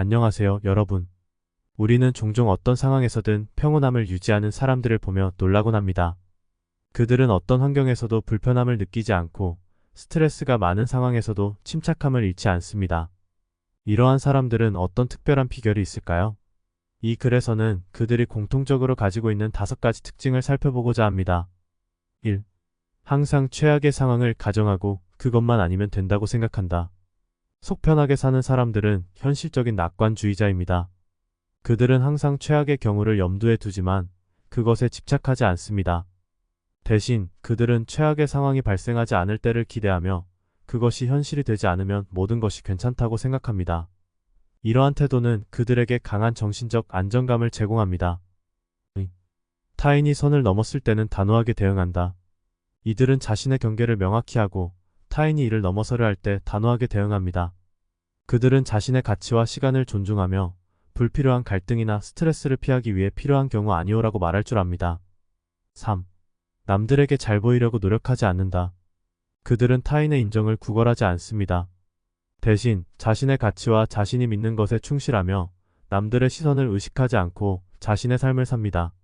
안녕하세요, 여러분. 우리는 종종 어떤 상황에서든 평온함을 유지하는 사람들을 보며 놀라곤 합니다. 그들은 어떤 환경에서도 불편함을 느끼지 않고 스트레스가 많은 상황에서도 침착함을 잃지 않습니다. 이러한 사람들은 어떤 특별한 비결이 있을까요? 이 글에서는 그들이 공통적으로 가지고 있는 다섯 가지 특징을 살펴보고자 합니다. 1. 항상 최악의 상황을 가정하고 그것만 아니면 된다고 생각한다. 속 편하게 사는 사람들은 현실적인 낙관주의자입니다. 그들은 항상 최악의 경우를 염두에 두지만 그것에 집착하지 않습니다. 대신 그들은 최악의 상황이 발생하지 않을 때를 기대하며 그것이 현실이 되지 않으면 모든 것이 괜찮다고 생각합니다. 이러한 태도는 그들에게 강한 정신적 안정감을 제공합니다. 타인이 선을 넘었을 때는 단호하게 대응한다. 이들은 자신의 경계를 명확히 하고 타인이 이를 넘어서려 할 때 단호하게 대응합니다. 그들은 자신의 가치와 시간을 존중하며 불필요한 갈등이나 스트레스를 피하기 위해 필요한 경우 아니오라고 말할 줄 압니다. 3. 남들에게 잘 보이려고 노력하지 않는다. 그들은 타인의 인정을 구걸하지 않습니다. 대신 자신의 가치와 자신이 믿는 것에 충실하며 남들의 시선을 의식하지 않고 자신의 삶을 삽니다.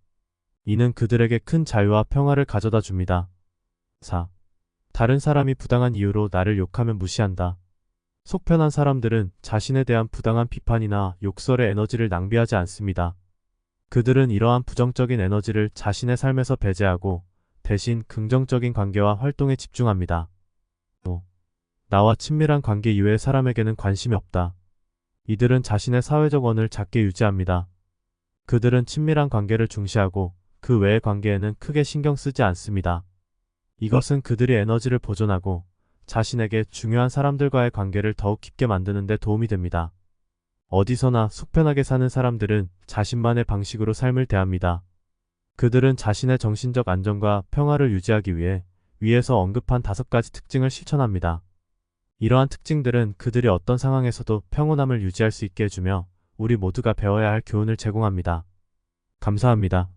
이는 그들에게 큰 자유와 평화를 가져다 줍니다. 4. 다른 사람이 부당한 이유로 나를 욕하면 무시한다. 속 편한 사람들은 자신에 대한 부당한 비판이나 욕설의 에너지를 낭비하지 않습니다. 그들은 이러한 부정적인 에너지를 자신의 삶에서 배제하고 대신 긍정적인 관계와 활동에 집중합니다. 5. 나와 친밀한 관계 이외의 사람에게는 관심이 없다. 이들은 자신의 사회적 원을 작게 유지합니다. 그들은 친밀한 관계를 중시하고 그 외의 관계에는 크게 신경 쓰지 않습니다. 이것은 그들이 에너지를 보존하고 자신에게 중요한 사람들과의 관계를 더욱 깊게 만드는 데 도움이 됩니다. 어디서나 속편하게 사는 사람들은 자신만의 방식으로 삶을 대합니다. 그들은 자신의 정신적 안정과 평화를 유지하기 위해 위에서 언급한 다섯 가지 특징을 실천합니다. 이러한 특징들은 그들이 어떤 상황에서도 평온함을 유지할 수 있게 해주며 우리 모두가 배워야 할 교훈을 제공합니다. 감사합니다.